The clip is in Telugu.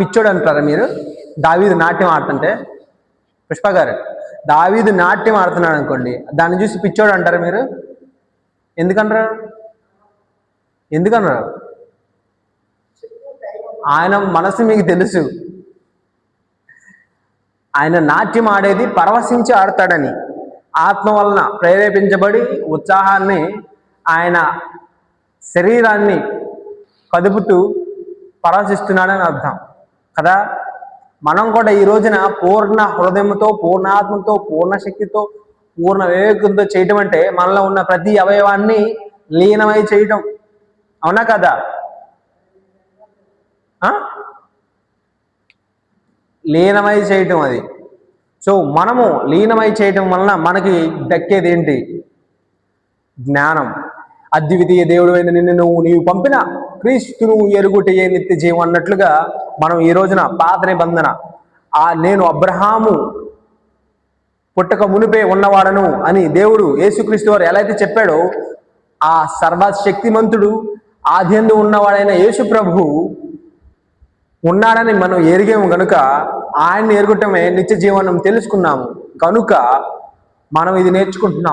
పిచ్చోడు అంటారా మీరు? దావీదు నాట్యం ఆడుతుంటే? పుష్ప గారు దావీదు నాట్యం ఆడుతున్నాడు అనుకోండి దాన్ని చూసి పిచ్చోడు అంటారా మీరు? ఎందుకనరు? ఎందుకన్నారు ఆయన మనసు మీకు తెలుసు. ఆయన నాట్యం ఆడేది పరవశించి ఆడతాడని. ఆత్మ వలన ప్రేరేపించబడి ఉత్సాహాన్ని ఆయన శరీరాన్ని కదుపుతూ పరవశిస్తున్నాడని అర్థం. కదా? మనం కూడా ఈ రోజున పూర్ణ హృదయంతో పూర్ణాత్మతో పూర్ణ శక్తితో పూర్ణ వివేకంతో చేయటం అంటే మనలో ఉన్న ప్రతి అవయవాన్ని లీనమై చేయటం. అవునా కదా? ఆ? లీనమై చేయటం అది. సో మనము లీనమై చేయటం వలన మనకి దక్కేది ఏంటి? జ్ఞానం. అద్వితీయ దేవుడు అయిన నిన్ను నువ్వు నీవు పంపిన క్రీస్తును ఎరుగుటయే నిత్య జీవం అన్నట్లుగా మనం ఈ రోజున పాత నిబంధన ఆ నేను అబ్రహాము పుట్టక మునిపే ఉన్నవాడను అని దేవుడు యేసుక్రీస్తు వారు ఎలా అయితే చెప్పాడో ఆ సర్వశక్తిమంతుడు ఆద్యందు ఉన్నవాడైన యేసు ప్రభు ఉన్నాడని మనం ఎరిగాము గనుక ఆయన్ని ఎరుగుటమే నిత్య జీవనం తెలుసుకున్నాము. కనుక మనం ఇది నేర్చుకుంటున్నాం